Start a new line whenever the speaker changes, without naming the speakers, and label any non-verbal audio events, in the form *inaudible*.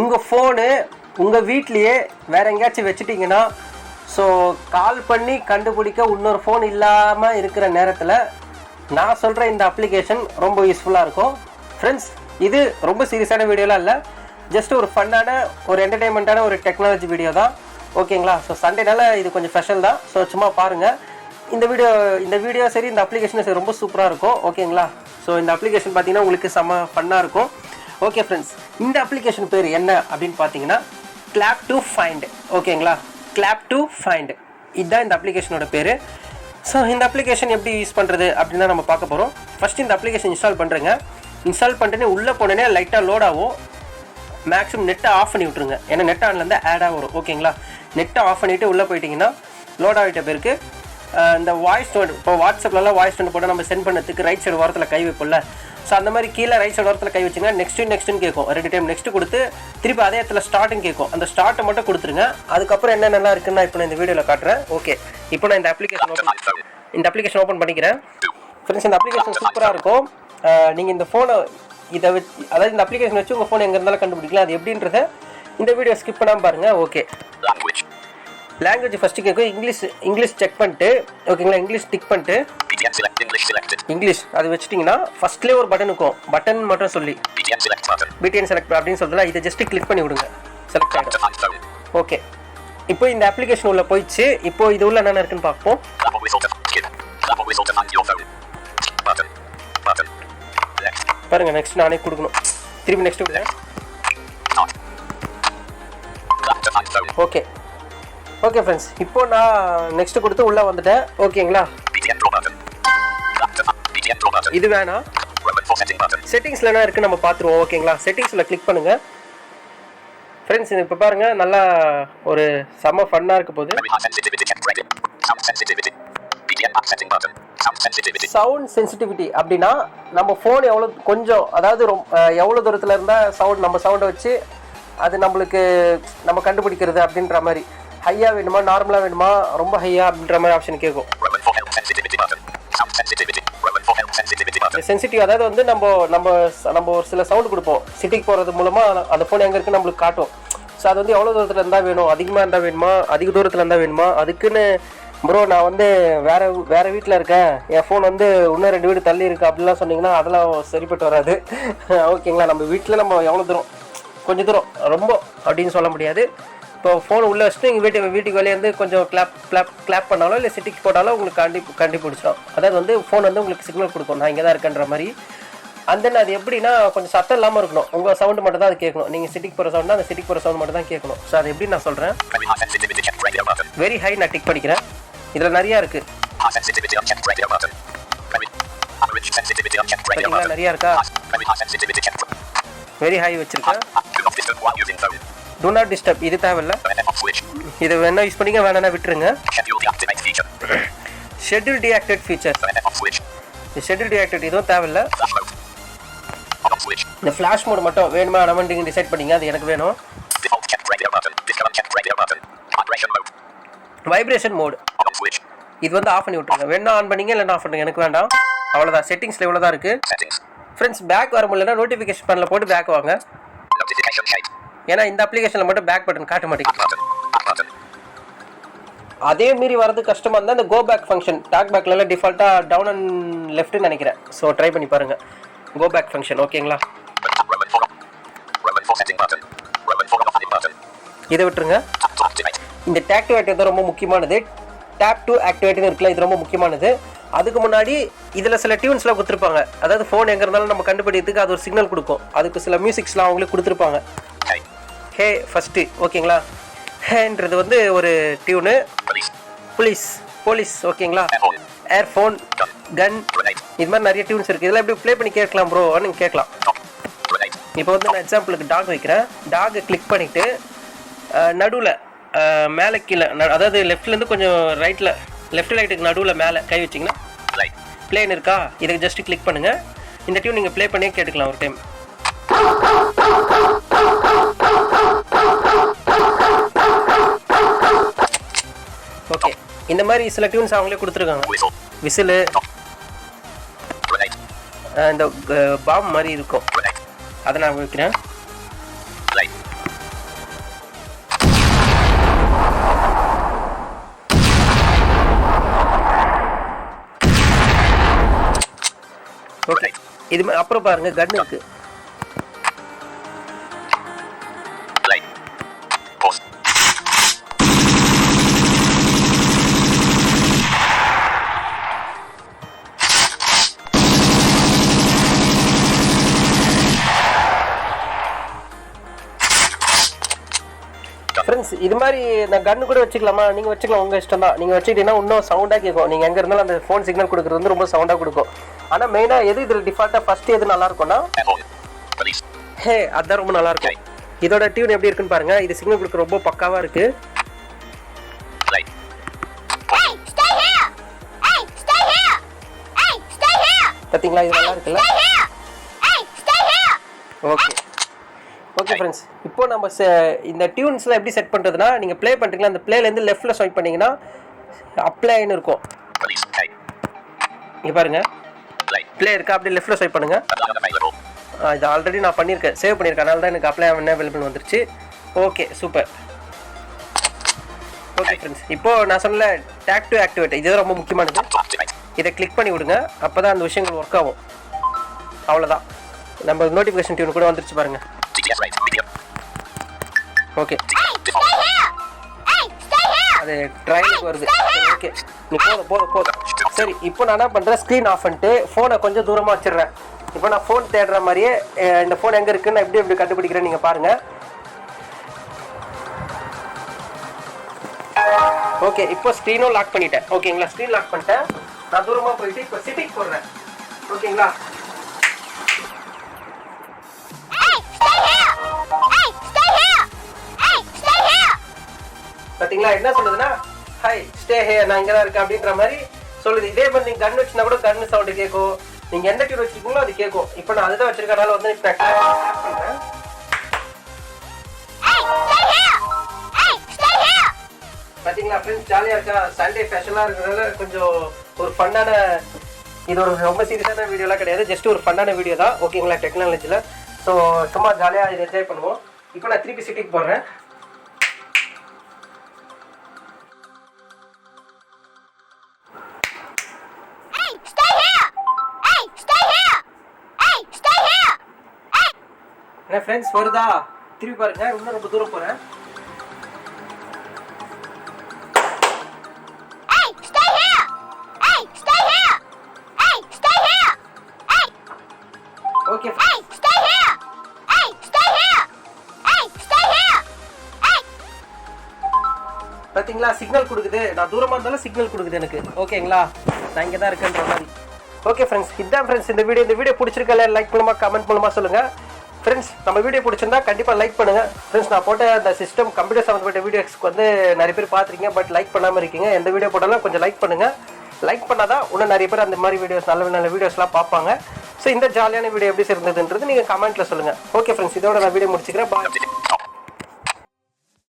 உங்கள் ஃபோனு உங்கள் வீட்லேயே வேற எங்கேயாச்சும் வச்சுட்டிங்கன்னா ஸோ கால் பண்ணி கண்டுபிடிக்க இன்னொரு ஃபோன் இல்லாமல் இருக்கிற நேரத்தில் நான் சொல்கிற இந்த அப்ளிகேஷன் ரொம்ப யூஸ்ஃபுல்லாக இருக்கும். ஃப்ரெண்ட்ஸ் இது ரொம்ப சீரியஸான வீடியோலாம் இல்லை. ஜஸ்ட் ஒரு ஃபன்னான ஒரு என்டர்டைன்மெண்ட்டான ஒரு டெக்னாலஜி வீடியோ தான். ஓகேங்களா ஸோ சண்டேனால இது கொஞ்சம் ஸ்பெஷல் தான். ஸோ சும்மா பாருங்கள் இந்த வீடியோ இந்த வீடியோ சரி இந்த அப்ளிகேஷன் சரி ரொம்ப சூப்பராக இருக்கும். ஓகேங்களா ஸோ இந்த அப்ளிகேஷன் பார்த்தீங்கன்னா உங்களுக்கு செம்ம ஃபன்னாக இருக்கும். ஓகே ஃப்ரெண்ட்ஸ் இந்த அப்ளிகேஷன் பேர் என்ன அப்படின்னு பார்த்தீங்கன்னா கிளாப் டு ஃபைண்ட் ஓகேங்களா கிளாப் டு ஃபைண்ட் இதுதான் இந்த அப்ளிகேஷனோட பேர். ஸோ இந்த அப்ளிகேஷன் எப்படி யூஸ் பண்ணுறது அப்படின்னு தான் நம்ம பார்க்க போகிறோம் ஃபஸ்ட் இந்த அப்ளிகேஷன் இன்ஸ்டால் பண்ணுறேங்க இன்ஸ்டால் பண்ணிட்டு உள்ளே போனோடனே லைட்டாக லோட் ஆகும். மேக்ஸிமம் நெட்டை ஆஃப் பண்ணி விட்ருங்க ஏன்னா நெட் ஆன்லேருந்து ஆடாக வரும். ஓகேங்களா நெட்டை ஆஃப் பண்ணிவிட்டு உள்ளே போயிட்டிங்கன்னா லோட் ஆகிட்ட பிறகு இந்த வாய்ஸ் நோட் இப்போ வாட்ஸ்அப்லலாம் வாய்ஸ் நோட் போட்டு நம்ம சென்ட் பண்ணதுக்கு ரைட் சைடு ஓரத்தில் கை வைப்போம்ல. ஸோ அந்த மாதிரி கீழே ரைட் சைடு ஓரத்தில் கை வச்சிங்கன்னா நெக்ஸ்ட்டு நெக்ஸ்ட்டுன்னு கேட்கும். ரெண்டு டைம் நெக்ஸ்ட் கொடுத்து திருப்பி அதே இடத்துல ஸ்டார்ட்டும் கேட்கும். அந்த ஸ்டார்ட்டை மட்டும் கொடுத்துருங்க. அதுக்கப்புறம் என்னென்னலாம் இருக்குன்னு நான் இப்போ நான் இந்த வீடியோவில் காட்டுறேன். ஓகே இப்போ நான் இந்த அப்ளிகேஷன் ஓப்பன் இந்த அப்ளிகேஷன் ஓப்பன் பண்ணிக்கிறேன். ஃப்ரெண்ட்ஸ் இந்த அப்ளிகேஷன் சூப்பராக இருக்கும். நீங்கள் இந்த ஃபோனை இதை வச்சு அதாவது இந்த அப்ளிகேஷன் வச்சு உங்கள் ஃபோன் எங்கே இருந்தாலும் கண்டுபிடிக்கலாம். அது எப்படின்றத இந்த வீடியோ ஸ்கிப் பண்ணாமல் பாருங்கள் ஓகே லாங்குவேஜ் ஃபஸ்ட்டு கேட்கும் இங்கிலீஷ் இங்கிலீஷ் செக் பண்ணிட்டு ஓகேங்களா இங்கிலீஷ் டிக் பண்ணிட்டு. இங்கிலீஷ் அது வச்சிட்டிங்கன்னா ஃபஸ்ட்லேயே ஒரு பட்டன் இருக்கும். பட்டன் மட்டும் சொல்லி. பிடிஎன் செலக்ட் அப்படின்னு சொல்றதுல இதை ஜஸ்ட் கிளிக் பண்ணி விடுங்க. செலக்ட் ஆகிடும். ஓகே இப்போ இந்த அப்ளிகேஷன் உள்ள போயிடுச்சு. இப்போ இது உள்ள என்னென்ன இருக்குன்னு பார்ப்போம். பாருங்க நெக்ஸ்ட் நானே கொடுக்கணும். திருப்பி நெக்ஸ்ட். ஓகே ஓகே ஃப்ரெண்ட்ஸ் இப்போ நான் நெக்ஸ்ட் கொடுத்து உள்ளே வந்துட்டேன். ஓகேங்களா இது வேணாம்.
செட்டிங்ஸ்ல
செட்டிங்ஸில் என்ன இருக்குது நம்ம பார்த்துருவோம். ஓகேங்களா செட்டிங்ஸில் கிளிக் பண்ணுங்கள் ஃப்ரெண்ட்ஸ் இது இப்போ பாருங்கள் நல்லா ஒரு செம்ம ஃபன்னாக இருக்க போகுது. சவுண்ட் சென்சிட்டிவிட்டி அப்படின்னா நம்ம ஃபோன் எவ்வளோ கொஞ்சம் அதாவது ரொம்ப எவ்வளோ தூரத்தில் இருந்தால் சவுண்ட் நம்ம சவுண்டை வச்சு அது நம்மளுக்கு நம்ம கண்டுபிடிக்கிறது அப்படின்ற மாதிரி. ஹையாக வேணுமா நார்மலாக வேணுமா? ரொம்ப ஹையா அப்படின்ற மாதிரி ஆப்ஷன் கேட்கும் சென்சிட்டிவ் அதாவது வந்து நம்ம நம்ம நம்ம ஒரு சில சவுண்ட் கொடுப்போம். சிட்டிக்கு போகிறது மூலமாக அந்த ஃபோன் எங்கே இருக்குன்னு நம்மளுக்கு காட்டும். ஸோ அது வந்து எவ்வளோ தூரத்தில் இருந்தால் வேணும்? அதிகமாக இருந்தால் வேணுமா? அதிக தூரத்தில் இருந்தால் வேணுமா? அதுக்குன்னு ப்ரோ நான் வந்து வேற வேற வீட்டில் இருக்கேன். என் ஃபோன் வந்து இன்னும் ரெண்டு வீடு தள்ளி இருக்கு அப்படிலாம் சொன்னீங்கன்னா அதெல்லாம் சரிப்பட்டு வராது. *laughs* ஓகேங்களா நம்ம வீட்டில் நம்ம எவ்வளோ தூரம்? கொஞ்சம் தூரம். ரொம்ப அப்படின்னு சொல்ல முடியாது. இப்போ ஃபோன் உள்ளே வச்சுட்டு எங்கள் வீட்டு வீட்டுக்கு வெளியே வந்து கொஞ்சம் கிளாப் கிளாப் கிளாப் பண்ணாலோ இல்லை சிட்டிக்கு போட்டாலோ உங்களுக்கு கண்டி கண்டுபிடிச்சிடும் அதாவது வந்து ஃபோன் வந்து உங்களுக்கு சிக்னல் கொடுக்கும். நான் இங்கே தான் இருக்கேன்ற மாதிரி. அந்த அது எப்படின்னா கொஞ்சம் சத்தம் இல்லாமல் இருக்கணும். உங்கள் சவுண்டு மட்டும் தான் அது கேட்கணும். நீங்கள் சிட்டிக்கு போகிற சவுண்ட் அந்த சிட்டிக்கு போகிற சவுண்ட் மட்டும் தான் கேட்கணும். ஸோ அது எப்படி நான் சொல்கிறேன் வெரி ஹை நான் டிக் படிக்கிறேன் இதில் நிறையா இருக்குது நிறையா இருக்கா? வெரி ஹை வச்சுருக்கேன். டூ நாட் டிஸ்டர்ப் இது தேவையில்ல. இதை வேணா யூஸ் பண்ணிக்க வேணா விட்டுருங்க. Schedule deactivate feature schedule deactivate இதுவும் தேவையில்ல. இந்த ஃப்ளாஷ் மோட் மட்டும் வேணுமா வேணாமா நீங்கள் டிசைட் பண்ணீங்க அது எனக்கு வேணும். Vibration mode. இது வந்து ஆஃப் பண்ணி விட்ருங்க வேணா ஆன் பண்ணீங்க இல்லைன்னா ஆஃப் பண்ணுங்க எனக்கு வேண்டாம் அவ்வளோதான் செட்டிங்ஸில் இவ்வளோ தான் இருக்குது. ஃப்ரெண்ட்ஸ் பேக் வர முடியலன்னா நோட்டிஃபிகேஷன் பண்ணல போட்டு பேக் வாங்க. ஏன்னா இந்த அப்ளிகேஷனில் மட்டும் பேக் பட்டன் காட்ட மாட்டேங்குது. அதே மீறி வரது கஷ்டமாக இருந்தால் இந்த கோ பேக் ஃபங்க்ஷன் டாக் பேக்லலாம் டிஃபால்ட்டாக டவுன் அண்ட் லெஃப்ட்னு நினைக்கிறேன். ஸோ ட்ரை பண்ணி பாருங்கள் கோ பேக் ஃபங்க்ஷன் ஓகேங்களா இதை விட்டுருங்க.
இந்த டேக் activate.
இந்த டேக்டிவேட் ரொம்ப முக்கியமானது. டேப் டு ஆக்டிவேட்னு இருக்குல்ல இது ரொம்ப முக்கியமானது. அதுக்கு முன்னாடி இதில் சில டியூன்ஸ்லாம் கொடுத்துருப்பாங்க. அதாவது ஃபோன் எங்கே இருந்தாலும் நம்ம கண்டுபிடிக்கிறதுக்கு அது ஒரு சிக்னல் கொடுக்கும். அதுக்கு சில மியூசிக்ஸ்லாம் அவங்களுக்கு கொடுத்துருப்பாங்க. ஹே ஃபஸ்ட்டு ஓகேங்களா? ஹேன்றது வந்து ஒரு டியூனு
Police.
போலீஸ் போலீஸ் ஓகேங்களா ஏர்ஃபோன் கன் இது மாதிரி நிறைய டியூன்ஸ் இருக்குது இதெல்லாம் எப்படி ப்ளே பண்ணி கேட்கலாம் ப்ரோ நீங்கள் கேட்கலாம். இப்போ வந்து நான் எக்ஸாம்பிளுக்கு டாக் வைக்கிறேன். டாகை கிளிக் பண்ணிவிட்டு நடுவில் மேலே கீழே ந- அதாவது லெஃப்ட்லேருந்து கொஞ்சம் ரைட்டில் லெஃப்ட் ரைட்டுக்கு நடுவில் மேலே கை வச்சிங்கன்னா
ப்ளேன்
பிளேன் இருக்கா? இதுக்கு ஜஸ்ட் கிளிக் பண்ணுங்கள் இந்த டியூன் நீங்கள் ப்ளே பண்ணியே கேட்டுக்கலாம் ஒரு டைம் இந்த மாதிரி சில டியூன்ஸ் அவங்களே கொடுத்துருக்காங்க. விசிலு இந்த பாம் மாதிரி இருக்கும். அதை நான் வைக்கிறேன்.
ஓகே
இது அப்புறம் பாருங்க கன் இருக்குது இது மாதிரி நான் கன்னு கூட வச்சுக்கலாமா? நீங்கள் வச்சுக்கலாம் உங்கள் இஷ்டம் தான் நீங்கள் வச்சுக்கிட்டீங்கன்னா இன்னும் சவுண்டாக கேட்கும். நீங்கள் எங்கே இருந்தாலும் அந்த ஃபோன் சிக்னல் கொடுக்குறது வந்து ரொம்ப சவுண்டாக கொடுக்கும். ஆனால் மெயினாக எது இதில் டிஃபால்ட்டாக ஃபஸ்ட்டு எது நல்லா இருக்கும்னா. ஹே அதான் ரொம்ப நல்லா இருக்கும். இதோட டியூன் எப்படி இருக்குன்னு பாருங்க. இது சிக்னல் கொடுக்க ரொம்ப பக்காவாக இருக்கு! பார்த்தீங்களா இது நல்லா இருக்குல்ல! ஓகே ஓகே ஃப்ரெண்ட்ஸ் இப்போ நம்ம இந்த டியூன்ஸ்லாம் எப்படி செட் பண்ணுறதுனா நீங்கள் ப்ளே பண்ணுறீங்களா அந்த ப்ளேலேருந்து லெஃப்ட்டில் ஸ்வைப் பண்ணீங்கன்னா அப்ளைன்னு இருக்கும். இங்கே
பாருங்கள்
ப்ளே இருக்கா? அப்படியே லெஃப்ட்டில் ஸ்வைப் பண்ணுங்கள் இது ஆல்ரெடி நான் பண்ணியிருக்கேன் சேவ் பண்ணியிருக்கேன் அதனால தான் எனக்கு அப்ளை அவைலபிள் வந்துருச்சு. ஓகே சூப்பர் ஓகே ஃப்ரெண்ட்ஸ் இப்போ நான் சொன்னல டேக் டு ஆக்டிவேட் இதுதான் ரொம்ப முக்கியமானது. இதை கிளிக் பண்ணி விடுங்க. அப்போ தான் அந்த விஷயங்கள் ஒர்க் ஆகும். அவ்வளோதான் நம்ம நோட்டிஃபிகேஷன் டியூன் கூட வந்துருச்சு பாருங்க. Okay
Hey, stay here! Hey, stay here!
அது ட்ரைனுக்கு வருது. ஓகே நீ போதும் போதும் போதும் சரி இப்போ நான் என்ன பண்ணுறேன் ஸ்க்ரீன் ஆஃப் பண்ணிட்டு ஃபோனை கொஞ்சம் தூரமாக வச்சிடுறேன். இப்போ நான் ஃபோன் தேடுற மாதிரியே இந்த ஃபோன் எங்கே இருக்குன்னு நான் எப்படி எப்படி கண்டுபிடிக்கிறேன்னு நீங்கள் பாருங்கள் ஓகே இப்போ ஸ்க்ரீனும் லாக் பண்ணிட்டேன். ஓகேங்களா ஸ்க்ரீன் லாக் பண்ணிட்டேன். நான் தூரமாக போயிட்டு இப்போ சிட்டிக்கு போடுறேன் ஓகேங்களா பார்த்தீங்களா என்ன சொல்லுதுன்னா ஹை ஸ்டே ஹே நான் இங்கே தான் இருக்கேன் அப்படின்ற மாதிரி சொல்லுது. இதே மாதிரி நீங்கள் கன் வச்சுனா கூட கன் சவுண்டு கேட்கும் நீங்கள் எந்த டியூன் வச்சிருக்கீங்களோ அது கேட்கும் இப்போ நான் அதுதான் வச்சிருக்கனால வந்து இப்போ பார்த்தீங்களா ஃப்ரெண்ட்ஸ் ஜாலியாக இருக்கா? சண்டே ஸ்பெஷலாக இருக்கிறதால கொஞ்சம் ஒரு ஃபன்னான இது ஒரு ரொம்ப சீரியஸான வீடியோலாம் கிடையாது. ஜஸ்ட் ஒரு ஃபன்னான வீடியோ தான். ஓகேங்களா டெக்னாலஜியில் ஸோ சும்மா ஜாலியாக இதை என்ஜாய் பண்ணுவோம். இப்போ நான் திருப்பி சிட்டிக்கு
போகிறேன்
என்ன ஃப்ரெண்ட்ஸ் வருதா? திருப்பி பாருங்க இன்னும் ரொம்ப தூரம் போகிறேன்
here! Hey, stay here! Stay here! Stay here!
Signal கொடுக்குது. நான் தூரமாக இருந்தாலும் சிக்னல் கொடுக்குது எனக்கு. ஓகேங்களா நான் இங்கே தான் இருக்கேன்ற மாதிரி. ஓகே ஃப்ரெண்ட்ஸ் இதான் ஃப்ரெண்ட்ஸ் இந்த வீடியோ இந்த வீடியோ பிடிச்சிருக்கல லைக் பண்ணுமா கமெண்ட் பண்ணுமா சொல்லுங்கள் ஃப்ரெண்ட்ஸ் நம்ம வீடியோ பிடிச்சிருந்தா கண்டிப்பாக லைக் பண்ணுங்கள் ஃப்ரெண்ட்ஸ் நான் போட்ட அந்த சிஸ்டம் கம்ப்யூட்டர் சம்மந்தப்பட்ட வீடியோஸ்க்கு வந்து நிறைய பேர் பார்த்துருக்கீங்க பட் லைக் பண்ணாமல் இருக்கீங்க. எந்த வீடியோ போட்டாலும் கொஞ்சம் லைக் பண்ணுங்கள் லைக் பண்ணால் தான் இன்னும் நிறைய பேர் அந்த மாதிரி வீடியோஸ் நல்ல நல்ல வீடியோஸ்லாம் பார்ப்பாங்க. ஸோ இந்த ஜாலியான வீடியோ எப்படி இருந்ததுன்றது நீங்கள் கமெண்ட்டில் சொல்லுங்கள் ஓகே ஃப்ரெண்ட்ஸ் இதோட நான் வீடியோ முடிச்சுக்கிறேன். பாய்